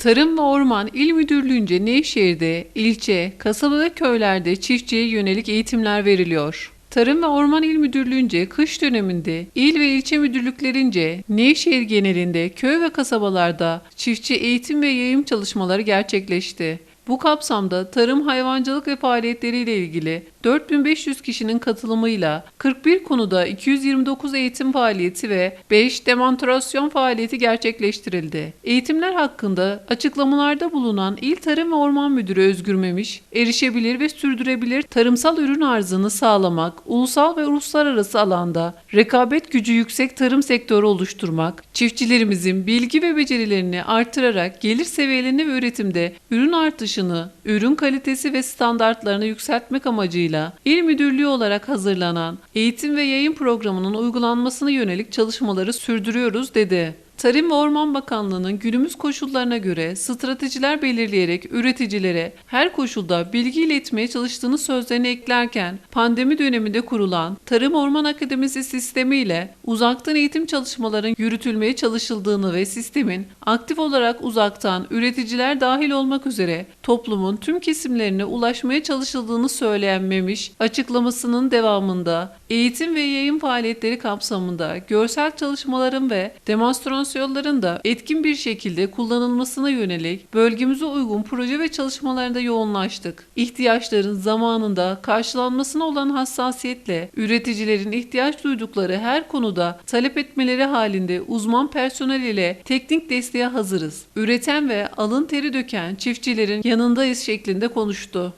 Tarım ve Orman İl Müdürlüğü'nce Nevşehir'de ilçe, kasaba ve köylerde çiftçiye yönelik eğitimler veriliyor. Tarım ve Orman İl Müdürlüğü'nce kış döneminde il ve ilçe müdürlüklerince Nevşehir genelinde köy ve kasabalarda çiftçi eğitim ve yayım çalışmaları gerçekleşti. Bu kapsamda tarım, hayvancılık ve faaliyetleriyle ilgili 4500 kişinin katılımıyla 41 konuda 229 eğitim faaliyeti ve 5 demonstrasyon faaliyeti gerçekleştirildi. Eğitimler hakkında açıklamalarda bulunan İl Tarım ve Orman Müdürü Özgür Memiş, erişebilir ve sürdürebilir tarımsal ürün arzını sağlamak, ulusal ve uluslararası alanda rekabet gücü yüksek tarım sektörü oluşturmak, çiftçilerimizin bilgi ve becerilerini artırarak gelir seviyelerini ve üretimde ürün artışını, ürün kalitesi ve standartlarını yükseltmek amacıyla İl Müdürlüğü olarak hazırlanan eğitim ve yayın programının uygulanmasına yönelik çalışmaları sürdürüyoruz dedi. Tarım ve Orman Bakanlığı'nın günümüz koşullarına göre stratejiler belirleyerek üreticilere her koşulda bilgi iletmeye çalıştığını sözlerine eklerken pandemi döneminde kurulan Tarım Orman Akademisi sistemiyle uzaktan eğitim çalışmaların yürütülmeye çalışıldığını ve sistemin aktif olarak uzaktan üreticiler dahil olmak üzere toplumun tüm kesimlerine ulaşmaya çalışıldığını söyleyen Memiş, açıklamasının devamında eğitim ve yayın faaliyetleri kapsamında görsel çalışmaların ve demonstrasyonların da etkin bir şekilde kullanılmasına yönelik bölgemize uygun proje ve çalışmalarında yoğunlaştık. İhtiyaçların zamanında karşılanmasına olan hassasiyetle üreticilerin ihtiyaç duydukları her konuda talep etmeleri halinde uzman personel ile teknik desteğe hazırız. Üreten ve alın teri döken çiftçilerin yanındayız şeklinde konuştu.